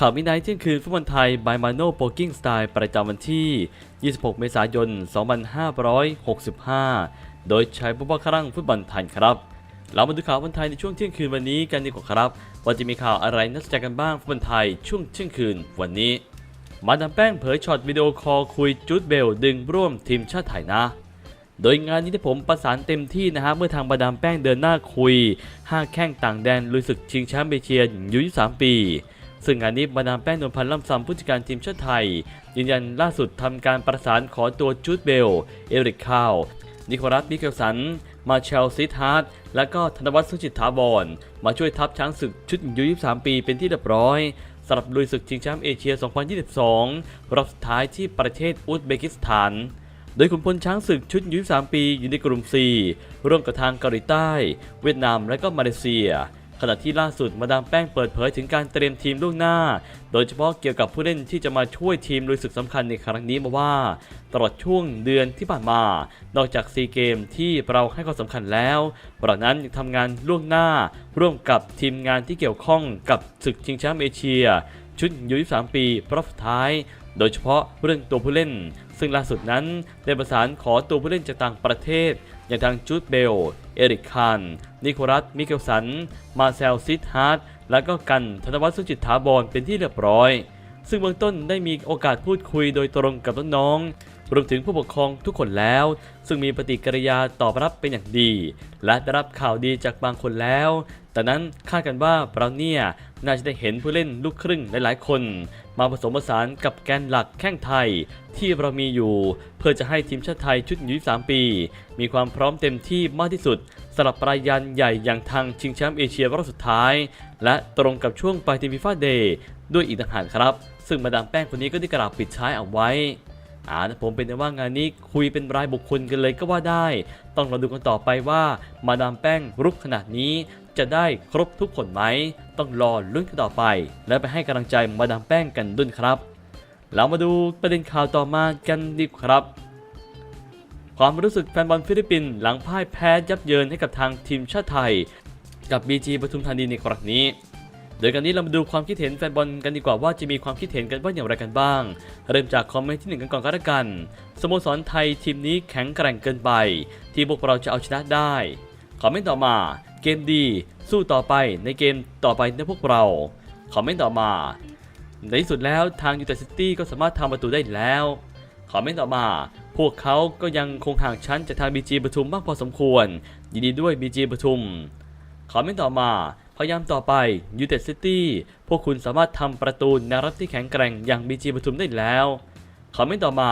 ข่าวมินไนท์เที่ยงคืนฟุตบอลไทยบายมาโนโปกิ้งสไตล์ประจำวันที่ 26 เมษายน 2565 โดยใช้ผู้ว่าครั่งฟุตบอลไทยครับ เรามาดูข่าวฟุตบอลไทยในช่วงเที่ยงคืนวันนี้กันดีกว่าครับ ว่าจะมีข่าวอะไรน่าสนใจกันบ้างฟุตบอลไทยช่วงเที่ยงคืนวันนี้ มาดามแป้งเผยช็อตวิดีโอคอลคุยจูดเบลดึงร่วมทีมชาติไทยนะโดยงานนี้ที่ผมประสานเต็มที่นะฮะเมื่อทางมาดามแป้งเดินหน้าคุย 5 แข้งต่างแดนลุยศึกชิงแชมป์เอเชียอายุ23ปี ซึ่งงานนี้มาดามแป้งนวลพันธ์ล่ำซำผู้จัดการทีมชาติไทย ยืนยันล่าสุดทำการประสานขอตัวจูดเบล เอริกคาว นิโคลัสมิเกลสัน มาเชลซิทฮาร์ดและก็ธนวัฒน์สุจิตถาวร มาช่วยทัพช้างศึกชุดอายุ23 ปีเป็นที่เรียบร้อยสำหรับลุยศึกชิงแชมป์เอเชีย 2022 รอบสุดท้ายที่ประเทศอุซเบกิสถาน โดยขุนพลช้างศึกชุดยุ23ปีอยู่ในกลุ่ม4ร่วมกับทางเกาหลีใต้ เวียดนามและก็มาเลเซีย ขณะที่ล่าสุดมาดามแป้งเปิดเผยถึงการเตรียมทีมล่วงหน้า โดยเฉพาะเกี่ยวกับผู้เล่นที่จะมาช่วยทีมลุยศึกสำคัญในครั้งนี้มาว่า ตลอดช่วงเดือนที่ผ่านมา นอกจากซีเกมที่เราให้ความสำคัญแล้วเรานั้นยังทำงานล่วงหน้า ร่วมกับทีมงานที่เกี่ยวข้องกับศึกชิงแชมป์เอเชีย ชุดยุ23ปีรอบสุดท้าย โดยเฉพาะเรื่องตัวผู้เล่น ซึ่งล่าสุดนั้นได้ประสานขอตัวผู้เล่นจากต่างประเทศ อย่างทางจูดเบล เอริกคาน นิโคลัส มิเกลสัน มาเซลซิดฮาร์ดและก็กันธนวัฒน์สุจิตถาบรเป็นที่เรียบร้อย ซึ่งเบื้องต้นได้มีโอกาสพูดคุยโดยตรงกับน้องๆรวมถึงผู้ปกครองทุกคนแล้ว ซึ่งมีปฏิกิริยาตอบรับเป็นอย่างดี และได้รับข่าวดีจากบางคนแล้ว แต่นั้นคาดกันว่าเราเนี่ยน่าจะได้เห็นผู้เล่นลูกครึ่งหลายๆ คน มาผสมผสานกับแกนหลักแข้งไทย ที่เรามีอยู่ เพื่อจะให้ทีมชาติไทยชุดอายุ23ปี มีความพร้อมเต็มที่มากที่สุดสำหรับปลายยันใหญ่อย่างทางชิงแชมป์เอเชียรอบสุดท้าย และตรงกับช่วงปลายทีมฟีฟ่าเดย์ด้วยอีกต่างหากครับ ซึ่งมาดามแป้งคนนี้ก็ได้กล่าวปิดท้ายเอาไว้อ่าผมเป็นว่างานนี้คุยเป็นรายบุคคลกันเลยก็ว่าได้ ต้องรอดูกันต่อไปว่ามาดามแป้งรุกขนาดนี้ จะได้ครบทุกคนไหม ต้องรอลุ้นกันต่อไป และไปให้กำลังใจมาดามแป้งกันด้วยครับ เรามาดูประเด็นข่าวต่อมากันดีครับ ความรู้สึกแฟนบอลฟิลิปปินส์หลังพ่ายแพ้ยับเยินให้กับทางทีมชาติไทย กับ BG ปทุมธานีในครั้งนี้โดยการนี้เรามาดูความคิดเห็นแฟนบอลกันดีกว่าว่าจะมีความคิดเห็นกันว่าอย่างไรกันบ้าง เริ่มจากคอมเมนต์ที่หนึ่งกันก่อนก็แล้วกัน สโมสรไทยทีมนี้แข็งแกร่งเกินไป ที่พวกเราจะเอาชนะได้ คอมเมนต์ต่อมา เกมดี สู้ต่อไปในเกมต่อไปนะพวกเรา คอมเมนต์ต่อมา ในที่สุดแล้วทางยูไนเต็ดซิตี้ก็สามารถทำประตูได้แล้ว คอมเมนต์ต่อมา พวกเขาก็ยังคงห่างชั้นจากทางบีจีปทุมมากพอสมควร ยินดีด้วยบีจีปทุม คอมเมนต์ต่อมา พยายามต่อไปยูเต็ดซิตี้ พวกคุณสามารถทำประตูแนรับที่แข็งแกร่งอย่างบีจีปทุมได้แล้ว คอมเมนต์ต่อมา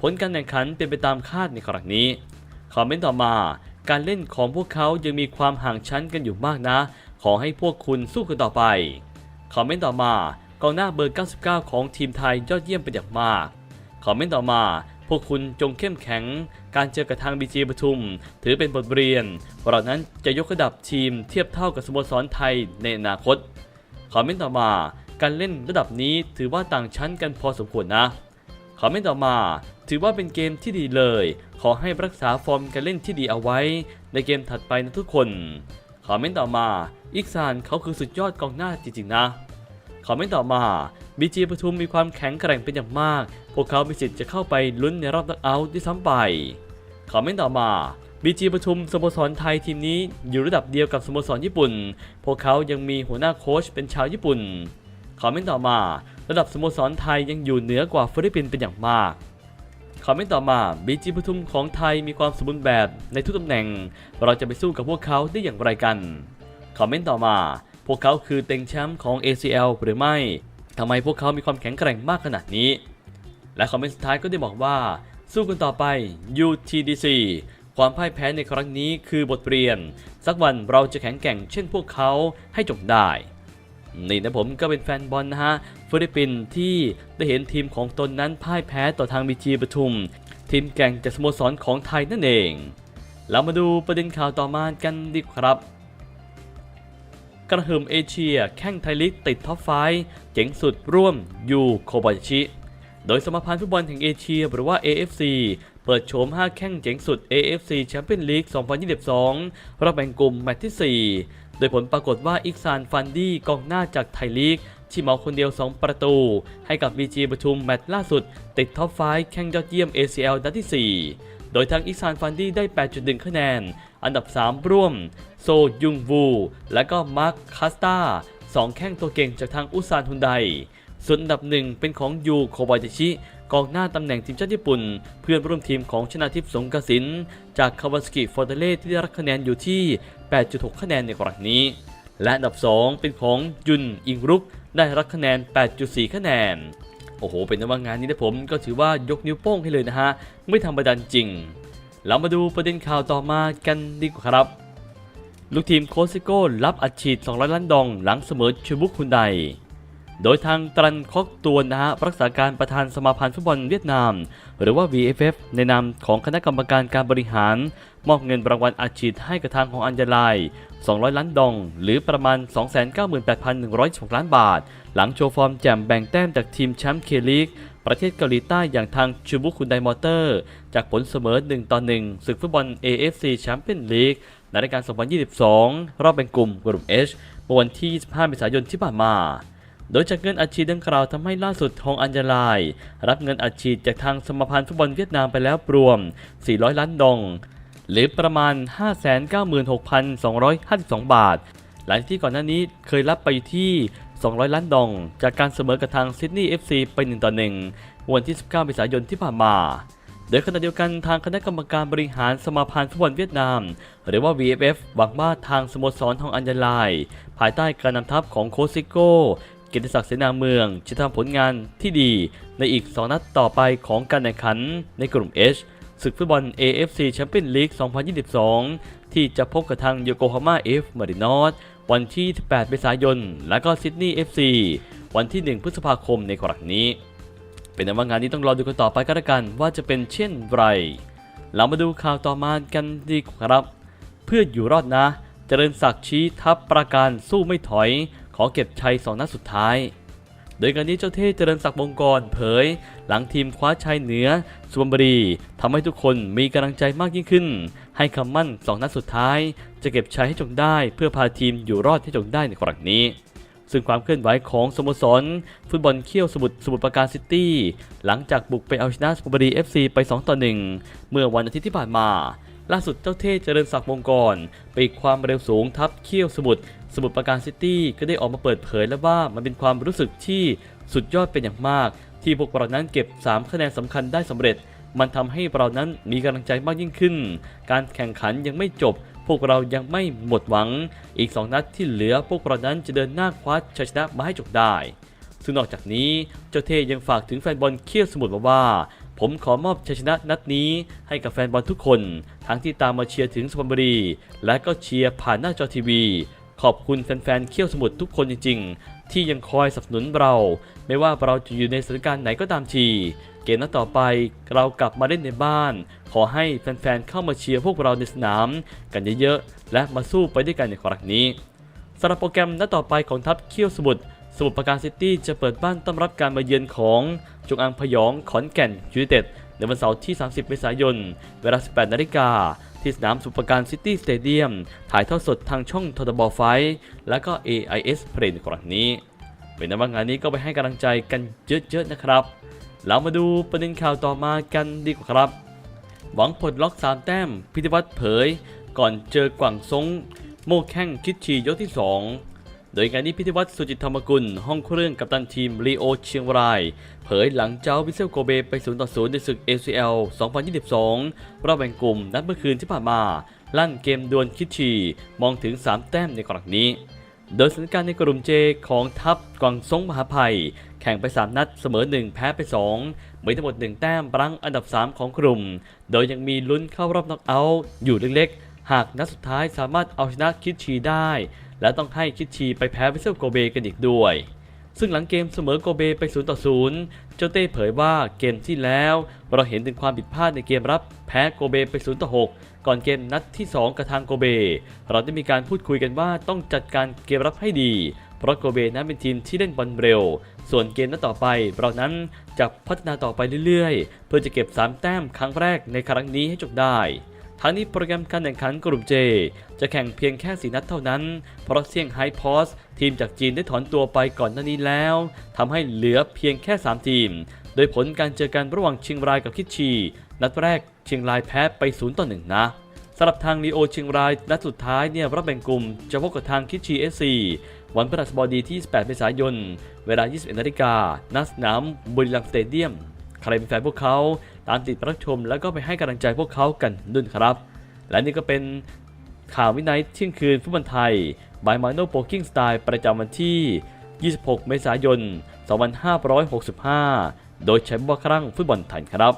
ผลการแข่งขันเป็นไปตามคาดในครั้งนี้ คอมเมนต์ต่อมา การเล่นของพวกเขายังมีความห่างชั้นกันอยู่มากนะ ขอให้พวกคุณสู้กันต่อไป คอมเมนต์ต่อมากองหน้าเบอร์ 99 ของทีมไทยยอดเยี่ยมเป็นอย่างมาก คอมเมนต์ต่อมา พวกคุณจงเข้มแข็ง การเจอกับทางบีจีปทุม ถือเป็นบทเรียนว่าเรานั้นจะยกระดับทีมเทียบเท่ากับสโมสรไทยในอนาคต คอมเมนต์ต่อมาการเล่นระดับนี้ถือว่าต่างชั้นกันพอสมควรนะ คอมเมนต์ต่อมา ถือว่าเป็นเกมที่ดีเลย ขอให้รักษาฟอร์มการเล่นที่ดีเอาไว้ ในเกมถัดไปนะทุกคนคอมเมนต์ต่อมา อิกซานเขาคือสุดยอดกองหน้าจริงๆนะคอมเมนต์ต่อมาบีจีปทุมมีความแข็งแกร่งเป็นอย่างมาก พวกเขามีสิทธิ์จะเข้าไปลุ้นในรอบนักเอาท์ด้วยซ้ำไปคอมเมนต์ต่อมาบีจีปทุมสโมสรไทยทีมนี้อยู่ระดับเดียวกับสโมสรญี่ปุ่น พวกเขายังมีหัวหน้าโค้ชเป็นชาวญี่ปุ่นคอมเมนต์ต่อมา ระดับสโมสรไทยยังอยู่เหนือกว่าฟิลิปปินส์เป็นอย่างมาก คอมเมนต์ต่อมาบีจีปทุมของไทยมีความสมบูรณ์แบบในทุกตำแหน่ง เราจะไปสู้กับพวกเขาได้อย่างไรกัน คอมเมนต์ต่อมา พวกเขาคือเต็งแชมป์ของ ACL หรือไม่ทำไมพวกเขามีความแข็งแกร่งมากขนาดนี้ และคอมเมนต์สุดท้ายก็ได้บอกว่า สู้กันต่อไป UTDC ความพ่ายแพ้ในครั้งนี้คือบทเรียน สักวันเราจะแข็งแกร่งเช่นพวกเขาให้จงได้ นี่นะผมก็เป็นแฟนบอลนะฮะฟิลิปปินส์ที่ได้เห็นทีมของตนนั้นพ่ายแพ้ต่อทางบีจีปทุม ทีมแก่งจากสโมสรของไทยนั่นเอง เรามาดูประเด็นข่าวต่อมากันดีครับกระหึ่มเอเชียแข่งไทยลีกติดท็อปไฟเจ๋งสุดร่วมยูโคบายชิ โดยสมาพันธ์ฟุตบอลแห่งเอเชียหรือว่า AFC เปิดโฉม 5 แข่งเจ๋งสุด AFC Champions League 2022รอบแบ่งกลุ่มแมตช์ที่ 4 โดยผลปรากฏว่าอิกซานฟันดี้กองหน้าจากไทยลีก ที่เมาคนเดียว 2 ประตู ให้กับ BG ปทุมแมตช์ล่าสุด ติดท็อปไฟว์แข่งยอดเยี่ยม ACL นัดที่ 4 โดยทางอิกซานฟันดี้ได้ 8.1 คะแนน อันดับ 3 ร่วม โซยุงวู และก็มาร์คคาสตาสองแข้งตัวเก่งจากทางอุซานฮุนไดส่วนอันดับหนึ่งเป็นของยูโคบายาชิ กองหน้าตำแหน่งทีมชาติญี่ปุ่น เพื่อนร่วมทีมของชนาทิพย์สงกสินจากคาวาสกิฟอร์เตเล่ที่ได้รับคะแนนอยู่ที่ 8.6 คะแนนในครั้งนี้ และอันดับ 2 เป็นของยุนอิงรุกได้รับคะแนน 8.4 คะแนน โอ้โห เป็นนว่างานนี้นะผมก็ถือว่ายกนิ้วโป้งให้เลยนะฮะ ไม่ธรรมดาจริง เรามาดูประเด็นข่าวต่อมากันดีกว่าครับ ลูกทีมโคซิโก้รับอัดฉีด 200 ล้านดอง หลังเสมอชูบุกคุนได โดยทางตรันคอกตัวนะฮะรักษาการประธานสมาพันธ์ฟุตบอลเวียดนาม หรือว่า VFF ในนามของคณะกรรมการการบริหาร มอบเงินรางวัลอัดฉีดให้กับทางของอัญญาลาย 200 ล้านดอง หรือประมาณ 298,116 ล้านบาท หลังโชว์ฟอร์มแจ่มแบ่งแต้มจากทีมแชมป์เคลีกประเทศเกาหลีใต้อย่างทางชูบุคุนไดมอเตอร์ จากผลเสมอ 1 ต่อ 1 ศึกฟุตบอล AFC แชมเปี้ยนลีกในรายการ 2022 รอบแบ่งกลุ่มกลุ่ม H เมื่อวันที่ 25 เมษายนที่ผ่านมา โดยจากเงินอัดฉีดดังกล่าวทำให้ล่าสุดทองอัญญลาย รับเงินอัดฉีดจากทางสมาพันธ์ฟุตบอลเวียดนามไปแล้วรวม 400 ล้านดอง หรือประมาณ 596,252 บาท หลังที่ก่อนหน้านี้เคยรับไปที่ 200 ล้านดอง จากการเสมอกับทางซิดนีย์ FC ไป1ต่อ1วันที่ 19 เมษายนที่ผ่านมาโดยขณะเดียวกันทางคณะกรรมการบริหารสมาพันธ์ฟุตบอลเวียดนาม หรือว่า VFF หวังว่าทางสโมสรทองอัญญลาย ภายใต้การนำทัพของโคซิโก้ กียรติศักดิ์เสนาเมืองจะทำผลงานที่ดีในอีก 2 นัดต่อไปของการแข่งขันในกลุ่ม H ศึกฟุตบอล AFC แชมเปี้ยนลีก2022 ที่จะพบกับทางโยโกฮาม่า F มารินอสวันที่18เมษายน และก็ซิดนีย์ FC วันที่ 1 พฤษภาคมในครั้งนี้ เป็นนว่างานนี้ต้องรอดูกันต่อไปก็แล้วกันว่าจะเป็นเช่นไร เรามาดูข่าวต่อมากันดีครับ เพื่ออยู่รอดนะ เจริญศักดิ์ชี้ทัพประการสู้ไม่ถอย ขอเก็บชัยสองนัดสุดท้าย โดยการนี้เจ้าเท่เจริญศักดิ์บงกรเผย หลังทีมคว้าชัยเหนือสุพรรณบุรีทำให้ทุกคนมีกำลังใจมากยิ่งขึ้น ให้คำมั่นสองนัดสุดท้าย จะเก็บชัยให้จงได้เพื่อพาทีมอยู่รอดให้จงได้ในครั้งนี้ซึ่งความเคลื่อนไหวของสโมสร ฟุตบอลเขี้ยวสมุทรสมุทรปราการซิตี้ หลังจากบุกไปเอาชนะสุพรรณบุรี FC ไป 2 ต่อ 1 เมื่อวันอาทิตย์ที่ผ่านมา ล่าสุดเจ้าเท่เจริญศักดิ์วงกรไปความเร็วสูงทับเขี้ยวสมุทรสมุทรปราการซิตี้ก็ได้ออกมาเปิดเผยแล้วว่ามันเป็นความรู้สึกที่สุดยอดเป็นอย่างมาก ที่พวกเรานั้นเก็บ 3 คะแนนสำคัญได้สำเร็จ มันทำให้เรานั้นมีกำลังใจมากยิ่งขึ้น การแข่งขันยังไม่จบ พวกเรายังไม่หมดหวัง อีก 2 นัดที่เหลือพวกเรานั้นจะเดินหน้าคว้าชัยชนะมาให้จบได้ซึ่งนอกจากนี้เจ้าเทยังฝากถึงแฟนบอลเคี่ยวสมุทรว่า ผมขอมอบชัยชนะนัดนี้ให้กับแฟนบอลทุกคน ทั้งที่ตามมาเชียร์ถึงสุพรรณบุรี และก็เชียร์ผ่านหน้าจอทีวี ขอบคุณแฟนๆเคี่ยวสมุทรทุกคนจริง ๆ ที่ยังคอยสนับสนุนเรา ไม่ว่าเราจะอยู่ในสถานการณ์ไหนก็ตามที เกมนัดต่อไปเรากลับมาเล่นในบ้าน ขอให้แฟนๆเข้ามาเชียร์พวกเราในสนาม กันเยอะๆและมาสู้ไปด้วยกันในครั้งนี้สำหรับโปรแกรมนัดต่อไปของทัพเคี่ยวสมุทร สมุทรปราการซิตี้จะเปิดบ้านต้อนรับการมาเยือนของจงอังพยองขอนแก่นยูไนเต็ดในวันเสาร์ที่ 30 เมษายน เวลา 18 นาฬิกา ที่สนามสุปการซิตี้สเตเดียม ถ่ายทอดสดทางช่องททบไฟ และก็ AIS Play ในครั้งนี้ เป็นนั้นว่างานนี้ก็ไปให้กำลังใจกันเยอะๆนะครับ เรามาดูประเด็นข่าวต่อมากันดีกว่าครับ หวังผลล็อก 3 แต้ม พิธีวัตรเผย ก่อนเจอกว่างซงโมแข้งคิดชียกที่ 2 โดยงานนี้พิธีวัตรสุจิตธรรมกุล ห้องเครื่องกัปตันทีมรีโอเชียงราย เผยหลังเจ้าวิเซลโกเบไป0ต่อ0ในศึก ACL 2022 รอบแบ่งกลุ่มนัดเมื่อคืนที่ผ่านมา ลั่นเกมดวลคิดชี มองถึง 3 แต้มในครั้งนี้ โดยสถานการณ์ในกลุ่มเจของทัพกวางซงมหาภัย แข่งไป 3 นัดเสมอ 1 แพ้ไป 2มีทั้งหมด 1 แต้มรั้งอันดับ 3 ของกลุ่ม โดยยังมีลุ้นเข้ารอบน็อกเอาท์อยู่เล็กๆ หากนัดสุดท้ายสามารถเอาชนะคิดชีได้ และต้องให้คิดชีไปแพ้วิเซลโกเบกันอีกด้วย ซึ่งหลังเกมเสมอโกเบไป0ต่อ0เจ้าเต้เผยว่าเกมที่แล้ว เราเห็นถึงความผิดพลาดในเกมรับแพ้โกเบไป0ต่อ6ก่อนเกมนัดที่ 2 กับทางโกเบ เราได้มีการพูดคุยกันว่าต้องจัดการเกมรับให้ดี เพราะโกเบนั้นเป็นทีมที่เล่นบอลเร็ว ส่วนเกมนัดต่อไป เรานั้นจะพัฒนาต่อไปเรื่อยๆ เพื่อจะเก็บ 3 แต้มครั้งแรกในครั้งนี้ให้จบได้ ทั้งนี้โปรแกรมการแข่งขันกลุ่ม J จะแข่งเพียงแค่4นัดเท่านั้น เพราะเซี่ยงไฮ้พอสทีมจากจีนได้ถอนตัวไปก่อนหน้านี้แล้วทำให้เหลือเพียงแค่ 3 ทีม โดยผลการเจอกันระหว่างเชียงรายกับคิดชี นัดแรกเชียงรายแพ้ไป0ต่อ1นะสำหรับทางลีโอเชียงรายนัดสุดท้ายเนี่ยรับแบ่งกลุ่มจะพบกับทางคิดชีเอสซีวันพฤหัสบดีที่8เมษายน เวลา 21นาฬิกาณสนามบุรีรัมย์สเตเดียม ใครเป็นแฟนพวกเขา ตามติดรับชมแล้วก็ไปให้กำลังใจพวกเขากันด้วยครับ และนี่ก็เป็นข่าววินัยเที่ยงคืนฟุตบอลไทยบายมาโนโปกิ้งสไตล์ประจำวันที่ 26 เมษายน 2565 โดยใช้บัวครั้งฟุตบอลไทยครับ